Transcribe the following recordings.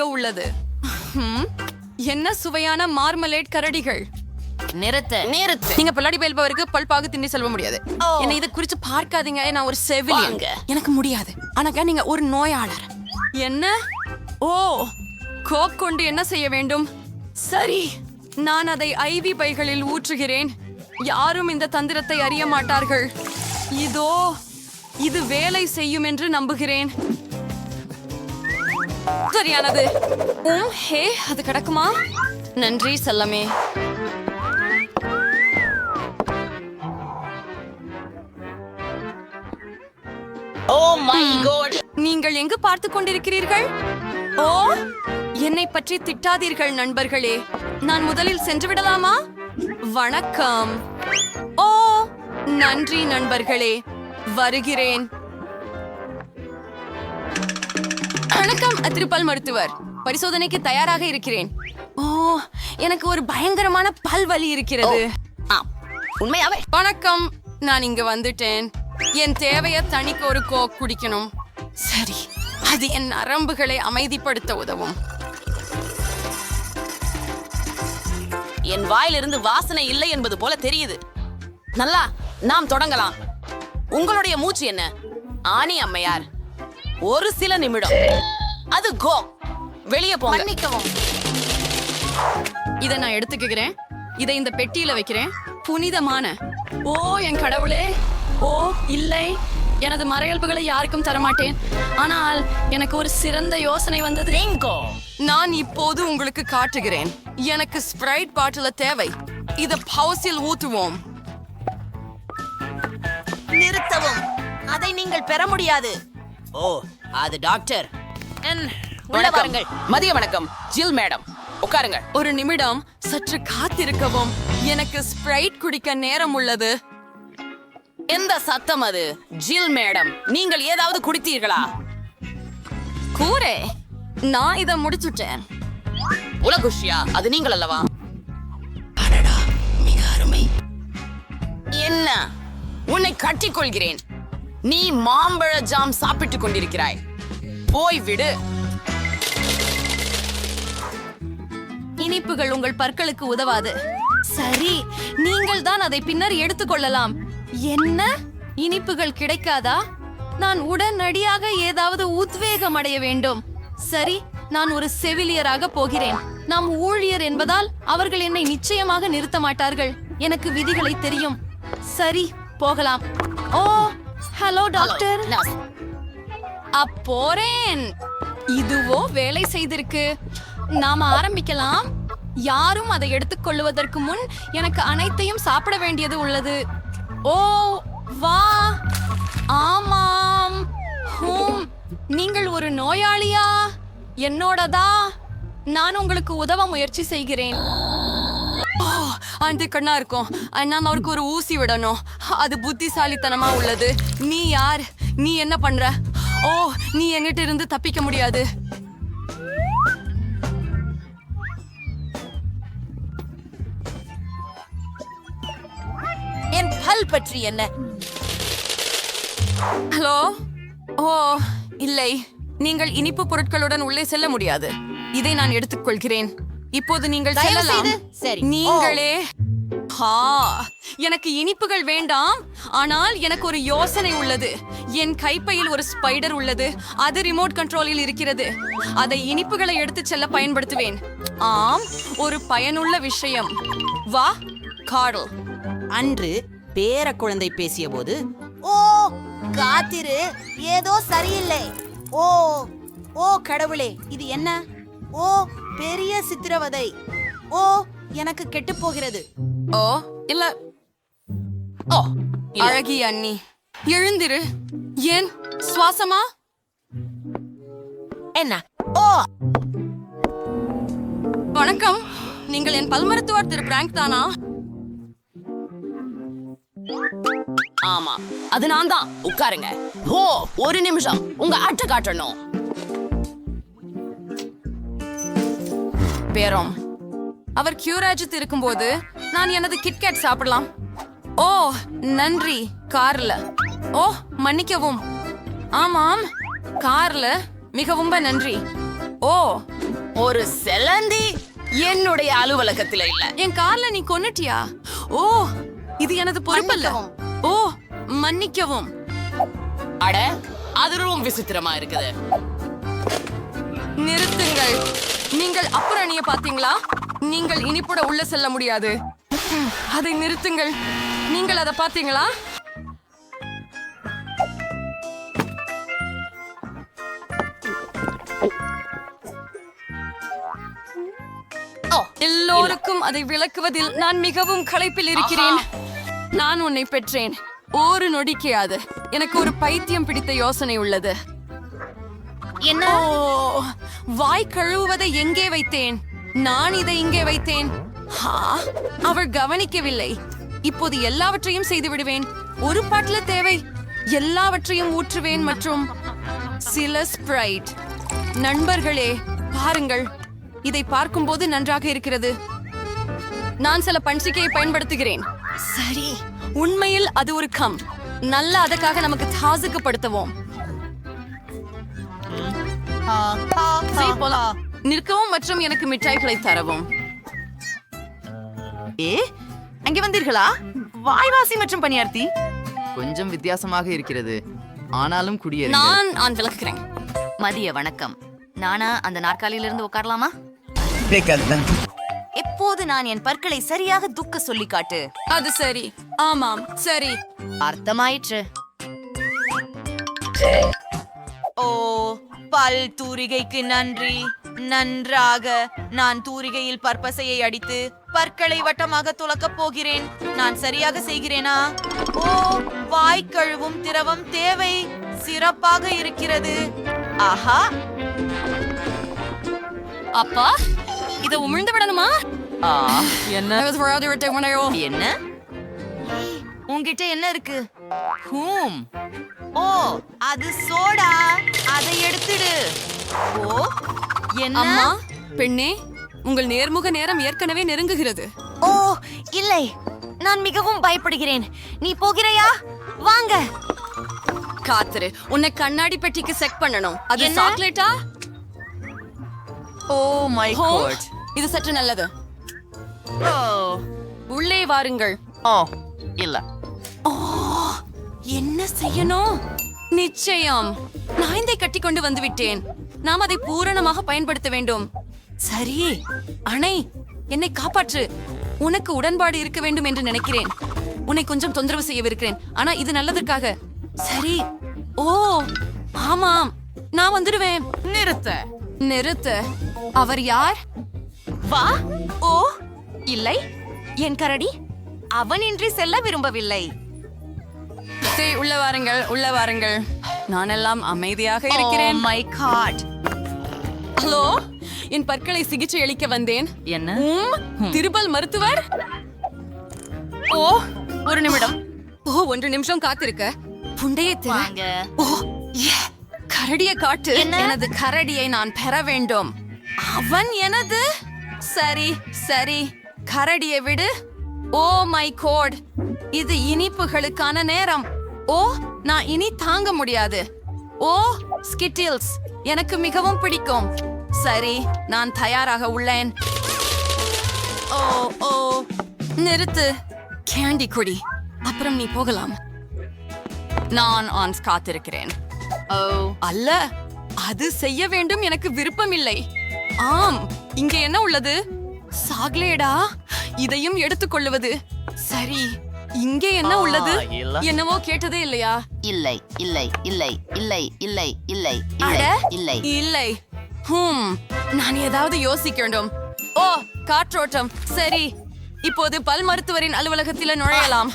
Video உள்ளது. என்ன சுவையான மார்மலேட் கரடிகள். நிறுத்து. நிறுத்து. நீங்க பல்லாடி பயில்பவருக்கு பல்பாக திண்டி செல்ல முடியாது. என்ன இதை குறிச்சு பார்க்காதீங்க நான் ஒரு செவிலியன். வாங்க. எனக்கு முடியாது. ஆனாக்கா நீங்க ஒரு நோயாளர். என்ன? ஓ கோக் கொண்டு என்ன செய்ய வேண்டும்? சரி நான் அதை ஐவி பைகளில் ஊற்றுகிறேன். யாரும் இந்த தந்திரத்தை அறிய மாட்டார்கள். இதோ இது வேலை செய்யும் என்று நம்புகிறேன். சரியானது. உம் ஹே அது கிடக்குமா? நன்றி செல்லமே. நீங்கள் எங்கு பார்த்து கொண்டிருக்கிறீர்கள்? ஓ என்னை பற்றி திட்டாதீர்கள் நண்பர்களே. நான் முதலில் சென்று விடலாமா? வணக்கம். ஓ நன்றி நண்பர்களே. வருகிறேன். வணக்கம் திருப்பல் மருத்துவர். பரிசோதனைக்கு தயாராக இருக்கிறேன். ஓ எனக்கு ஒரு பயங்கரமான பல் வலி இருக்கிறது. உண்மையாவே. வணக்கம் நான் இங்க வந்துட்டேன். என் தேவைய தனிக்கு ஒரு கோக் குடிக்கணும். சரி அது என் நரம்புகளை அமைதிப்படுத்த உதவும். என் வாயிலிருந்து வாசனை இல்லை என்பது போல தெரியுது. நல்லா நாம் தொடங்கலாம். உங்களுடைய மூச்சு என்ன? ஆனி அம்மையார். ஒரு சில நிமிடம். அது கோ. வெளியே போங்க. மன்னிக்கவும். இதை நான் எடுத்துக்கிறேன் இதை இந்த பெட்டியில வைக்கிறேன். புனிதமான ஓ என் கடவுளே! ஓ இல்லை. எனது மறையல்புகளை யாருக்கும் தரமாட்டேன். ஆனால் எனக்கு ஒரு சிறந்த யோசனை வந்தது. பிங்கோ நான் இப்போது உங்களுக்கு காட்டுகிறேன். எனக்கு ஸ்ப்ரைட் பாட்டில தேவை. இத பவுசில் ஊத்துவோம். நிறுத்தவும். அதை நீங்கள் பெற முடியாது. ஓ அது டாக்டர். உள்ள வாருங்கள். மதிய வணக்கம். ஜில் மேடம் உட்காருங்க. ஒரு நிமிடம். சற்று காத்திருக்கவும். எனக்கு ஸ்ப்ரைட் குடிக்க நேரம் உள்ளது. எந்த சத்தம் அது? ஜில் மேடம் நீங்கள் ஏதாவது குடித்தீர்களா? கூரே நான் இத முடிச்சுட்டேன். உலகுஷ்யா அது நீங்கள் அல்லவா? மிக அருமை. என்ன? உன்னை கட்டிக்கொள்கிறேன். நீ மாம்பழ ஜாம் சாப்பிட்டுக் கொண்டிருக்கிறாய். போய் விடு இனிப்புகள் உங்கள் பற்களுக்கு உதவாது. சரி நீங்கள் தான் அதை பின்னர் எடுத்துக்கொள்ளலாம் என்ன? இனிப்புகள் கிடைக்காதா? நான் உடனடியாக ஏதாவது உத்வேகம் அடைய வேண்டும். சரி நான் ஒரு செவிலியராக போகிறேன். நாம் ஊழியர் என்பதால் அவர்கள் என்னை நிச்சயமாக நிறுத்த மாட்டார்கள். எனக்கு விதிகளை தெரியும். சரி போகலாம். ஓ ஹலோ டாக்டர். அப்போறேன் இதுவோ வேலை செய்திருக்கு. நாம ஆரம்பிக்கலாம். யாரும் அதை எடுத்துக்கொள்வதற்கு முன் எனக்கு அனைத்தையும் சாப்பிட வேண்டியது உள்ளது. ஓ வா. ஆமாம். ஹூம் நீங்கள் ஒரு நோயாளியா? என்னோடதா? நான் உங்களுக்கு உதவ முயற்சி செய்கிறேன். ஓ, அந்த கண்ணா இருக்கும். நான் அவருக்கு ஒரு ஊசி விடணும். அது புத்திசாலித்தனமா உள்ளது. நீ யார்? நீ என்ன பண்ற? ஓ நீ எங்கிட்ட இருந்து தப்பிக்க முடியாது. என் பல் பற்றி என்ன? ஹலோ? ஓ இல்லை. நீங்கள் இனிப்பு பொருட்களுடன் உள்ளே செல்ல முடியாது. இதை நான் எடுத்துக்கொள்கிறேன். இப்போது நீங்கள் செல்லலாம். நீங்களே ஹா. எனக்கு இனிப்புகள் வேண்டாம். ஆனால் எனக்கு ஒரு யோசனை உள்ளது. என் கைப்பையில் ஒரு ஸ்பைடர் உள்ளது. அது ரிமோட் கண்ட்ரோலில் இருக்கிறது. அதை இனிப்புகளை எடுத்துச் செல்ல பயன்படுத்துவேன். ஆம் ஒரு பயனுள்ள விஷயம். வா காடல் அன்று பேர குழந்தை பேசியபோது ஓ காத்திரு. ஏதோ சரியில்லை. ஓ ஓ கடவுளே இது என்ன? ஓ பெரிய சித்திரவதை. ஓ எனக்கு கெட்டுப் போகிறது. ஓ இல்ல ஓ அழகிய அண்ணி எழுந்திரு. ஏன்? சுவாசமா? என்ன? ஓ. வணக்கம். நீங்கள் என் பல் மருத்துவர் திரு. பிராங்க் தானா? ஆமா அது நான் தான். உட்காருங்க. ஓ ஒரு நிமிஷம். உங்க அட்டை காட்டணும். பேரம். அவர் கியூராஜித் இருக்கும்போது நான் எனது கிட்கேட் சாப்பிடலாம். ஓ நன்றி கார்ல. ஓ மன்னிக்கவும். ஆமாம் கார்ல. மிகவும் நன்றி. ஓ ஒரு செலந்தி என்னுடைய அலுவலகத்துல இல்ல. என் கார்ல நீ கொன்னுட்டியா? ஓ இது எனது பொறுப்பல்ல. ஓ மன்னிக்கவும். அட அது ரொம்ப விசித்திரமா இருக்குது. நிறுத்துங்கள். நீங்கள் அப்புறம் அணிய பாத்தீங்களா நீங்கள் இனிப்புட உள்ள செல்ல முடியாது. அதை நிறுத்துங்கள். நீங்கள் அதை பாத்தீங்களா ஓ எல்லோருக்கும் அதை விளக்குவதில் நான் மிகவும் களைப்பில் இருக்கிறேன். நான் உன்னை பெற்றேன். ஒரு நொடிக்கையாது எனக்கு ஒரு பைத்தியம் பிடித்த யோசனை உள்ளது. என்ன? வாய் கழுவுவதை எங்கே வைத்தேன்? நான் இதை இங்கே வைத்தேன். அவள் கவனிக்கவில்லை. இப்போது எல்லாவற்றையும் செய்து விடுவேன் ஒரு பாட்டில தேவை. எல்லாவற்றையும் ஊற்றுவேன் மற்றும் சில ஸ்ப்ரைட் நண்பர்களே பாருங்கள். இதை பார்க்கும்போது நன்றாக இருக்கிறது. நான் சில பன்சிக்கையை பயன்படுத்துகிறேன். சரி உண்மையில் அது ஒரு கம். நல்ல அதற்காக நமக்கு தாசுக்குப்படுத்துவோம் நிற்கவும் மற்றும் எனக்கு மிட்டாய்களை தரவும். ஏ? அங்கே வந்தீர்களா? வாய்வாசி மற்றும் பணியார்த்தி. கொஞ்சம் வித்தியாசமாக இருக்கிறது. ஆனாலும் குடியேறுங்கள். நான் நான் விளக்குகிறேன். மதிய வணக்கம். நானா அந்த நாற்காலியிலிருந்து உட்காரலாமா? எப்போது நான் என் பற்களை சரியாக துக்க சொல்லி காட்டு? அது சரி. ஆமாம் சரி. அர்த்தமாயிற்று. ஓ பல் தூரிகைக்கு நன்றி. நன்றாக நான் தூரிகையில் பற்பசையை அடித்து பற்களை வட்டமாக துலக்கப் போகிறேன். நான் சரியாக செய்கிறேனா? ஓ வாய் கழுவும் திரவம் தேவை. சிறப்பாக இருக்கிறது. ஆஹா! அப்பா இதை உமிழ்ந்து விடணுமா? ஆ. என்ன? என்ன? என்ன உன்கிட்ட என்ன இருக்கு? ஹூம். ஓ அது சோடா. அதை எடுத்துடு. ஓ என்ன? அம்மா பெண்ணே உங்கள் நேர்முக நேரம் ஏற்கனவே நெருங்குகிறது. ஓ இல்லை. நான் மிகவும் பயப்படுகிறேன். நீ போகிறாயா? வாங்க. காத்துரு. உன்னை கண்ணாடி பெட்டிக்கு செக் பண்ணணும். அது? சாக்லேட்டா? Oh my God. இது சற்று நல்லது. ஓ. உள்ளே வாருங்கள். ஓ இல்ல. என்ன செய்யணும்? நிச்சயம். நான் இதை கட்டி கொண்டு வந்து விட்டேன் நாம் அதை பூரணமாக பயன்படுத்த வேண்டும். சரி. அணை என்னை காப்பாற்று. உனக்கு உடன்பாடு இருக்க வேண்டும் என்று நினைக்கிறேன். உன்னை கொஞ்சம் தொந்தரவு செய்யவிருக்கிறேன். ஆனா இது நல்லதற்காக. சரி. ஓ ஆமாம். நான் வந்துடுவேன். நிறுத்த. நிறுத்து. அவர் யார்? வா. ஓ இல்லை. என் கரடி அவனின்றி செல்ல விரும்பவில்லை. சரி உள்ள வாருங்கள் உள்ள வாருங்கள். நான் எல்லாம் அமைதியாக இருக்கிறேன். மை காட் ஹலோ என் பற்களை சிகிச்சை அளிக்க வந்தேன். என்ன? திருபல் மருத்துவர்? ஓ ஒரு நிமிடம். ஓ ஒன்று நிமிஷம் காத்திருக்க. புண்டையை திற. வாங்க. ஓ கரடியை காட்டு. எனது கரடியை நான் பெற வேண்டும். அவன் எனது? சரி சரி. கரடியை விடு. Oh my God. இது இனிப்புகளுக்கான நேரம். ஓ நான் இனி தாங்க முடியாது. ஓ ஸ்கிட்டில்ஸ். எனக்கு மிகவும் பிடிக்கும். சரி நான் தயாராக உள்ளேன். ஓ ஓ நிறுத்து. கேண்டி குடி அப்புறம் நீ போகலாம். நான் ஆன்ஸ் காத்திருக்கிறேன். ஓ அல்ல அது செய்ய வேண்டும் எனக்கு விருப்பம் இல்லை ஆம் இங்க என்ன உள்ளது? சாக்லேடா? இதையும் எடுத்துக்கொள்ளுவது சரி இங்கே என்ன உள்ளது. என்னவோ கேட்டதே இல்லையா? இல்லை இல்லை இல்லை இல்லை இல்லை இல்லை இல்லை இல்லை. இல்லை. ஹூம் நான் ஏதாவது யோசிக்க வேண்டும். ஓ காற்றோட்டம். சரி இப்போது பல் மருத்துவரின் அலுவலகத்தில் நுழையலாம்.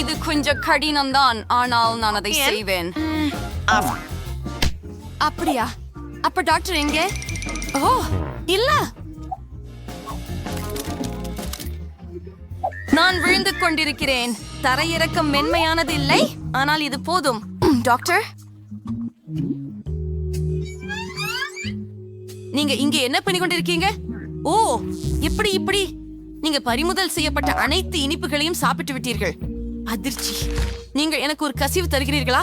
இது கொஞ்சம் கடினம்தான் ஆனால் நான் அதை செய்வேன். அப்படியா? அப்ப டாக்டர் எங்கே? ஓ இல்ல. நான் விழுந்து கொண்டிருக்கிறேன். தரையிறக்கம் மென்மையானது இல்லை ஆனால் இது போதும். டாக்டர்? நீங்க இங்க என்ன பண்ணி கொண்டிருக்கீங்க ஓ எப்படி இப்படி. நீங்க பறிமுதல் செய்யப்பட்ட அனைத்து இனிப்புகளையும் சாப்பிட்டு விட்டீர்கள். அதிர்ச்சி. நீங்கள் எனக்கு ஒரு கசிவு தருகிறீர்களா?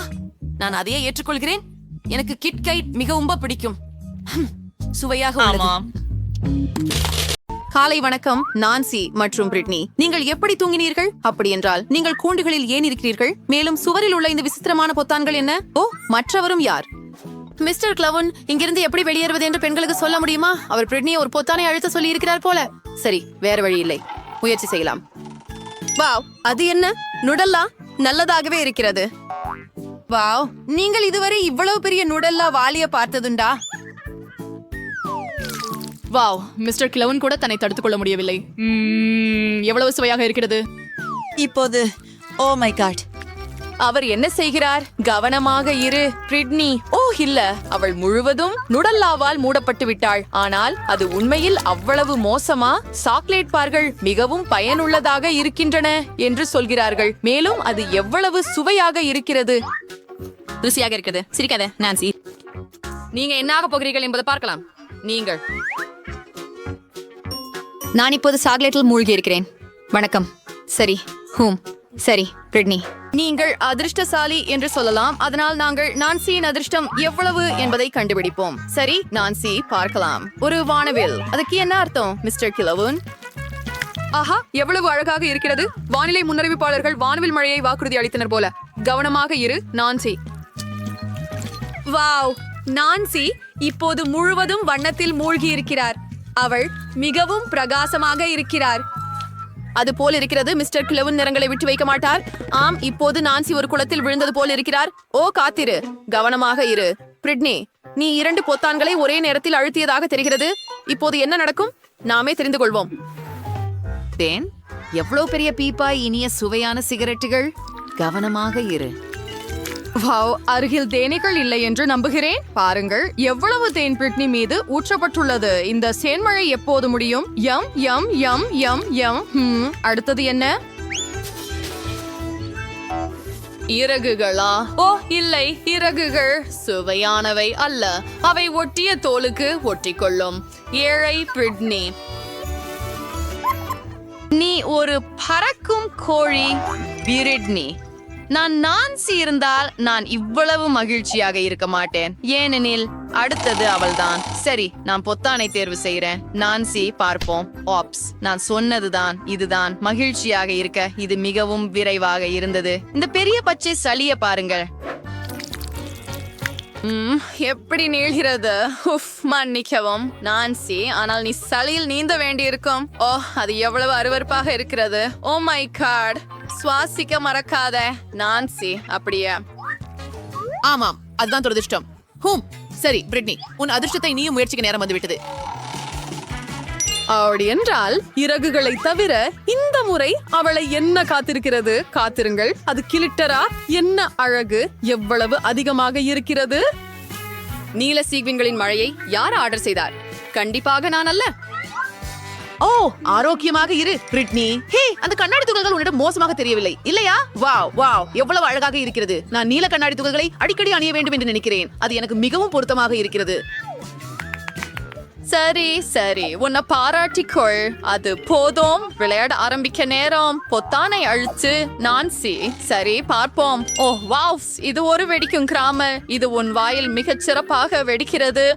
நான் அதையே ஏற்றுக்கொள்கிறேன். எனக்கு கிட் கைட் மிகவும் பிடிக்கும். சுவையாக உள்ளது. காலை வணக்கம் நான்சி மற்றும் பிரிட்னி. நீங்கள் எப்படி தூங்கினீர்கள்? அப்படி என்றால் நீங்கள் கூண்டுகளில் ஏன் இருக்கிறீர்கள்? மேலும் சுவரில் உள்ள இந்த விசித்திரமான பொத்தான்கள் என்ன? ஓ மற்றவரும் யார்? மிஸ்டர் கிளவன் இங்கிருந்து எப்படி வெளியேறுவது என்று பெண்களுக்கு சொல்ல முடியுமா? அவர் பிரிட்னியை ஒரு பொத்தானை அழுத்த சொல்லி இருக்கிறார் போல. சரி வேற வழி இல்லை. முயற்சி செய்யலாம். வாவ் அது என்ன? நுடல்லா? நல்லதாகவே இருக்கிறது. வாவ் நீங்கள் இதுவரை இவ்வளவு பெரிய நுடல்லா வாலிய பார்த்ததுண்டா? வாவ் மிஸ்டர் கிளவன் கூட தன்னை தடுத்துக் கொள்ள முடியவில்லை. எவ்வளவு சுவையாக இருக்கிறது? இப்போது ஓ மை காட் அவர் என்ன செய்கிறார்? கவனமாக இரு பிரிட்னி. ஓ இல்ல. அவள் முழுவதும் நுடல்லாவால் மூடப்பட்டு விட்டாள். ஆனால் அது உண்மையில் அவ்வளவு மோசமா? சாக்லேட் பார்கள் மிகவும் பயனுள்ளதாக இருக்கின்றன என்று சொல்கிறார்கள். மேலும் அது எவ்வளவு சுவையாக இருக்கிறது? ருசியாக இருக்கிறது. சிரிக்காத நான்சி. நீங்க என்னாக போகிறீர்கள் என்பதை பார்க்கலாம். நீங்கள். நான் இப்போது சாக்லேட்டில் மூழ்கி இருக்கிறேன். வணக்கம். சரி ஹூம். சரி பிரிட்னி. நீங்கள் அதிர்ஷ்டசாலி என்று சொல்லலாம். அதனால் நாங்கள் நான்சியின் அதிர்ஷ்டம் எவ்வளவு என்பதை கண்டுபிடிப்போம். சரி நான்சி பார்க்கலாம். ஒரு வானவில். அதுக்கு என்ன அர்த்தம் மிஸ்டர் கிலவுன்? ஆஹா எவ்வளவு அழகாக இருக்கிறது. வானிலை முன்னறிவிப்பாளர்கள் வானவில் மழையை வாக்குறுதி அளித்தனர் போல. கவனமாக இரு நான்சி. வாவ்! நான்சி இப்போது முழுவதும் வண்ணத்தில் மூழ்கி இருக்கிறார் அவள் மிகவும் பிரகாசமாக இருக்கிறார். அது போல் இருக்கிறது மிஸ்டர் கிளவன் நிறங்களை விட்டு வைக்க மாட்டார். ஆம் இப்போது நான்சி ஒரு குளத்தில் விழுந்தது போல் இருக்கிறார். ஓ காத்திரு. கவனமாக இரு. பிரிட்னி நீ இரண்டு பொத்தான்களை ஒரே நேரத்தில் அழுத்தியதாக தெரிகிறது. இப்போது என்ன நடக்கும்? நாமே தெரிந்து கொள்வோம். தேன் எவ்வளவு பெரிய பீப்பாய் இனிய சுவையான சிகரெட்டுகள்? கவனமாக இரு. வாவ் அருகில் தேனீக்கள் இல்லை என்று நம்புகிறேன். பாருங்கள் எவ்வளவு தேன் பிரிட்னி மீது ஊற்றப்பட்டுள்ளது. இந்த சேன்மழை எப்போது முடியும்? எம் எம் எம் எம் எம் அடுத்தது என்ன? இறகுகளா? ஓ இல்லை இறகுகள். சுவையானவை அல்ல. அவை ஒட்டிய தோலுக்கு ஒட்டிக்கொள்ளும். ஏழை பிரிட்னி. நீ ஒரு பறக்கும் கோழி பிரிட்னி. நான் நான்சி இருந்தால் நான் இவ்வளவு மகிழ்ச்சியாக இருக்க மாட்டேன். ஏனெனில் அடுத்தது அவள்தான். சரி நான் பொத்தானை தேர்வு செய்கிறேன் நான்சி பார்ப்போம். ஆப்ஸ் நான் சொன்னதுதான் இதுதான். மகிழ்ச்சியாக இருக்க இது மிகவும் விரைவாக இருந்தது. இந்த பெரிய பச்சை சளிய பாருங்கள். எப்படி நீள்கிறது? உஃப் மன்னிக்கவும். நான்சி ஆனால் நீ சளியில் நீந்த வேண்டியிருக்கும். ஓ அது எவ்வளவு அருவருப்பாக இருக்கிறது. Oh my God. சுவாசிக்க மறக்காத. நான்சி அப்படியே? ஆமாம் அதுதான் துரதிர்ஷ்டம். ஹூம் சரி பிரிட்னி உன் அதிர்ஷ்டத்தை நீயும் முயற்சிக்க நேரம் வந்துவிட்டது. என்றால் இறகுகளை தவிர இந்த முறை அவளை என்ன காத்திருக்கிறது? காத்திருங்கள். அது கிளிட்டரா என்ன அழகு? எவ்வளவு அதிகமாக இருக்கிறது? நீல சீக்வின்களின் மழையை யார் ஆர்டர் செய்தார்? கண்டிப்பாக நான் அல்ல. ஓ ஆரோக்கியமாக இரு பிரிட்னி. ஹே அந்த கண்ணாடி துகள்கள் உன்னிடம் மோசமாக தெரியவில்லை. இல்லையா? வாவ் வாவ் எவ்வளவு அழகாக இருக்கிறது. நான் நீல கண்ணாடி துகள்களை அடிக்கடி அணிய வேண்டும் என்று நினைக்கிறேன். அது எனக்கு மிகவும் பொருத்தமாக இருக்கிறது. சரி சரி. உன்னை பாராட்டிக்கொள். அது போதும். விளையாட ஆரம்பிக்க நேரம். பொத்தானை அழிச்சு நான்சி சரி பார்ப்போம். Oh wow. இது ஒரு வெடிக்கும் கிராம இது உன் வாயில் மிகச் சிறப்பாக வெடிக்கிறது.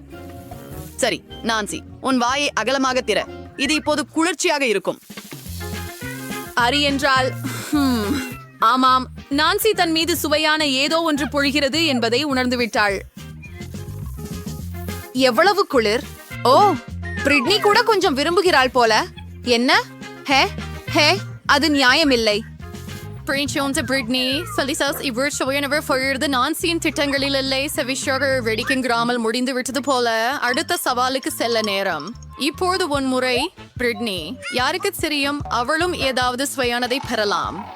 சரி நான்சி. உன் வாயை அகலமாக திற. இது இப்போது குளிர்ச்சியாக இருக்கும். அரி என்றால் ஆமாம். நான்சி தன் மீது சுவையான ஏதோ ஒன்று பொழிகிறது என்பதை உணர்ந்து விட்டாள் எவ்வளவு குளிர்? ஓ பிரிட்னி கூட கொஞ்சம் விரும்புகிறாள் போல. என்ன? ஹே ஹே அது நியாயமில்லை. பிரின்சோன்ஸ் பிரிட்னி சலிசாஸ் இவர் சுவையனவர் பொழுது நான்சியின் திட்டங்களில் இல்லை. செவிஷாக வெடிக்குங்கிறாமல் முடிந்து விட்டது போல அடுத்த சவாலுக்கு செல்ல நேரம். இப்போது ஒன் முறை பிரிட்னி யாருக்கு தெரியும்? அவளும் ஏதாவது சுவையானதை பெறலாம்.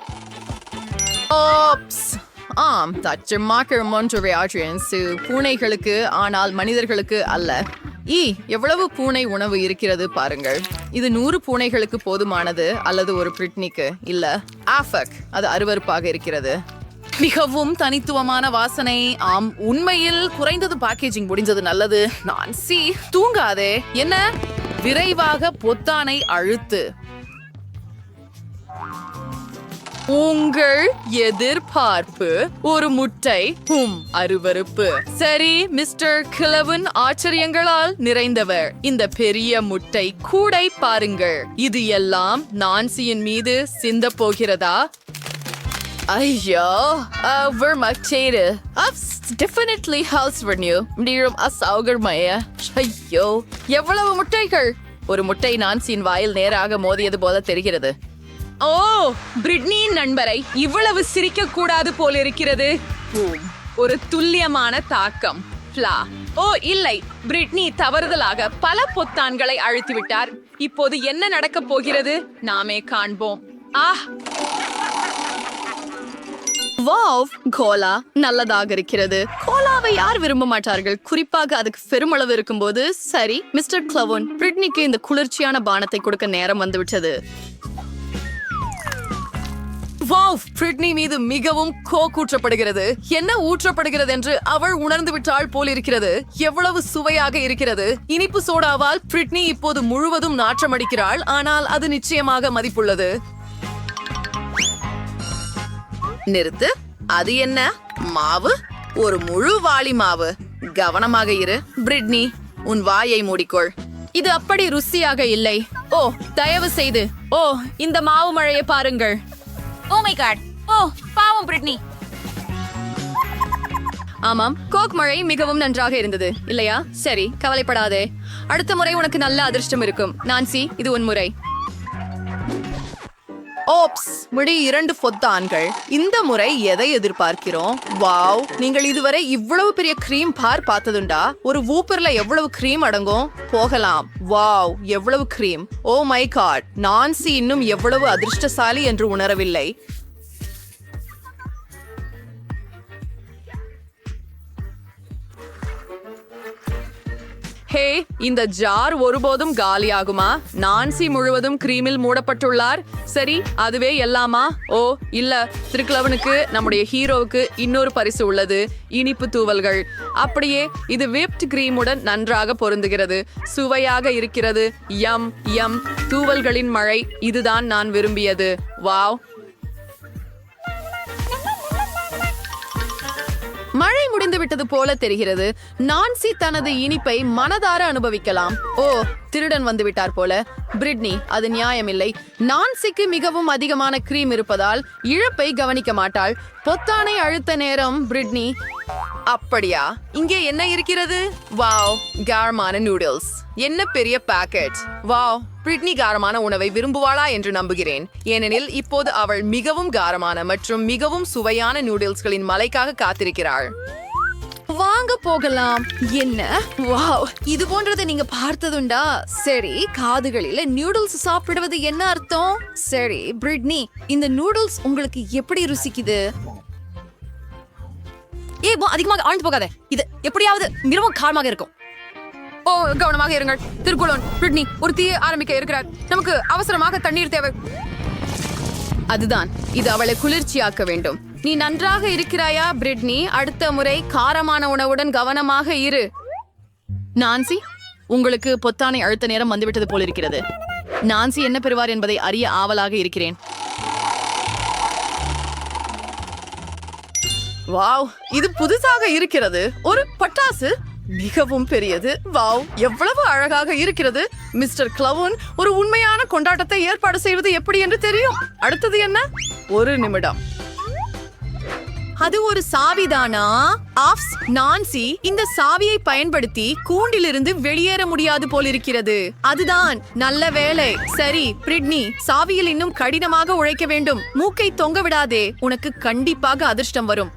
ஓப்ஸ் ஆம் தச்சமாக்கர் மொன்றுவை ஆட்ரியன்ஸ் பூனைகளுக்கு ஆனால் மனிதர்களுக்கு அல்ல. ஈ எவ்வளவு பூனை உணவு இருக்கிறது பாருங்கள். இது நூறு பூனைகளுக்கு போதுமானது அல்லது ஒரு பிரிட்னிக்கு? இல்ல ஆஃபக் அது அருவருப்பாக இருக்கிறது. மிகவும் தனித்துவமான வாசனை. ஆம் உண்மையில் குறைந்தது பேக்கேஜிங் முடிஞ்சது நல்லது. நான் சி தூங்காதே. என்ன? விரைவாக பொத்தானை அழுத்து. உங்கள் எதிர்பார்ப்பு. ஒரு முட்டை ஹும் அருவருப்பு. சரி மிஸ்டர் கிழவன் ஆச்சரியங்களால் நிறைந்தவர். இந்த பெரிய முட்டை கூடை பாருங்கள். இது எல்லாம் நான்சியின் மீது சிந்த போகிறதா? ஐயோ அவர் மச்சேரு டெஃபினெட்லி ஹவுஸ் ரென்யூ நீரும் அசௌகர்மய ஐயோ எவ்வளவு முட்டைகள்? ஒரு முட்டை நான்சியின் வாயில் நேராக மோதியது போல தெரிகிறது. ஓ பிரிட்னியின் நண்பரை இவ்வளவு சிரிக்க கூடாது போல இருக்கிறது ஒரு துல்லியமான தாக்கம். ஃப்ளா. ஓ இல்லை பிரிட்னி தவறுதலாக பல பொத்தான்களை அழுத்தி விட்டார் இப்போது என்ன நடக்கப் போகிறது? நாமே காண்போம். ஆஹ் வாவ் கோலா நல்லதாக இருக்கிறது. கோலாவை யார் விரும்ப மாட்டார்கள்? குறிப்பாக அதுக்கு பெருமளவு இருக்கும்போது சரி மிஸ்டர் கிளவோன் பிரிட்னிக்கு இந்த குளிர்ச்சியான பானத்தை கொடுக்க நேரம் வந்துவிட்டது. வாவ் பிரிட்னி மீது மிகவும் கோக் ஊற்றப்படுகிறது என்ன ஊற்றப்படுகிறது என்று அவள் உணர்ந்து விட்டாள் போல் இருக்கிறது எவ்வளவு சுவையாக இருக்கிறது. இனிப்பு சோடாவால் பிரிட்னி இப்போது முழுவதும் நாற்றமடிக்கிறாள். ஆனால் அது நிச்சயமாக மதிப்புள்ளது. நிறுத்து. அது என்ன? மாவு? ஒரு முழு வாளி மாவு. கவனமாக இரு பிரிட்னி உன் வாயை மூடிக்கொள். இது அப்படி ருசியாக இல்லை. ஓ தயவு செய்து. ஓ இந்த மாவு மழையை பாருங்கள். ஓ மை காட் ஓ பாவம் பிரிட்னி. ஆமாம் கோக் மழை மிகவும் நன்றாக இருந்தது. இல்லையா? சரி கவலைப்படாதே. அடுத்த முறை உனக்கு நல்ல அதிர்ஷ்டம் இருக்கும். நான்சி இது உன் முறை. ஓப்ஸ் முடி இரண்டு பொத்தான்கள். இந்த முறை எதை எதிர்பார்க்கிறோம்? வாவ் நீங்கள் இதுவரை இவ்வளவு பெரிய கிரீம் பார் பார்த்ததுண்டா? ஒரு வூப்பர்ல எவ்வளவு கிரீம் அடங்கும்? போகலாம். வாவ் எவ்வளவு cream oh my God Nancy இன்னும் எவ்வளவு அதிர்ஷ்டசாலி என்று உணரவில்லை. ஹே இந்த ஜார் ஒருபோதும் காலியாகுமா? நான்சி முழுவதும் கிரீமில் மூடப்பட்டுள்ளார். சரி அதுவே எல்லாமா? ஓ இல்ல திருக்கிழவனுக்கு நம்முடைய ஹீரோவுக்கு இன்னொரு பரிசு உள்ளது இனிப்பு தூவல்கள். அப்படியே இது விப்ட் கிரீமுடன் நன்றாக பொருந்துகிறது. சுவையாக இருக்கிறது. யம் யம். தூவல்களின் மழை இதுதான் நான் விரும்பியது. வாவ். விட்டது போல தெரிகிறது. நான்சி தனது இனிப்பை மனதார அனுபவிக்கலாம். ஓ திருடன் வந்து விட்டார் போல. பிரிட்னி அது நியாயமில்லை. நான்சிக்கு மிகவும் அதிகமான கிரீம் இருப்பதால் இழப்பை கவனிக்க மாட்டாள். பொத்தானை அழுத்த நேரம் பிரிட்னி. அப்படியா? இங்கே என்ன இருக்கிறது? வாவ் காரமான நூடுல்ஸ். என்ன பெரிய பாக்கெட் வாவ் பிரிட்னி காரமான உணவை விரும்புவாளா என்று நம்புகிறேன். ஏனெனில் இப்போது அவள் மிகவும் காரமான மற்றும் மிகவும் சுவையான நூடுல்ஸ்களின் மலைக்காக காத்திருக்கிறாள். வாங்க போகலாம். என்ன? வாவ். இது போன்றதை நீங்க பார்த்ததுண்டா? சரி காதுகளில் நூடுல்ஸ் சாப்பிடுவது என்ன அர்த்தம்? சரி பிரிட்னி இந்த நூடுல்ஸ் உங்களுக்கு எப்படி ருசிக்குது? ஏ போ, அதிகமாக ஆழ்ந்து போகாத. இது எப்படியாவது மிகவும் காரமாக இருக்கும். ஓ கவனமாக இருங்கள். திருக்குளோன் பிரிட்னி ஒரு தீயை ஆரம்பிக்க இருக்கிறார். நமக்கு அவசரமாக தண்ணீர் தேவை. அதுதான். இது அவளை குளிர்ச்சியாக்க வேண்டும். நீ நன்றாக இருக்கிறாயா பிரிட்னி? அடுத்த முறை காரமான உணவுடன் கவனமாக இரு. நான்சி உங்களுக்கு பொத்தானை அழுத்த நேரம் வந்துவிட்டது போல் இருக்கிறது நான்சி என்ன பெறுவார் என்பதை அறிய ஆவலாக இருக்கிறேன். வாவ் இது புதுசாக இருக்கிறது. ஒரு பட்டாசு? மிகவும் பெரியது. வாவ் எவ்வளவு அழகாக இருக்கிறது. மிஸ்டர் கிளவுன் ஒரு உண்மையான கொண்டாட்டத்தை ஏற்பாடு செய்வது எப்படி என்று தெரியும். அடுத்தது என்ன? ஒரு நிமிடம். அது ஒரு சாவிதானா? ஆஃப்ஸ் நான்சி இந்த சாவியை பயன்படுத்தி கூண்டிலிருந்து வெளியேற முடியாது போலிருக்கிறது. அதுதான் நல்ல வேலை சரி பிரிட்னி சாவியில் இன்னும் கடினமாக உழைக்க வேண்டும். மூக்கை தொங்க விடாதே. உனக்கு கண்டிப்பாக அதிர்ஷ்டம் வரும்.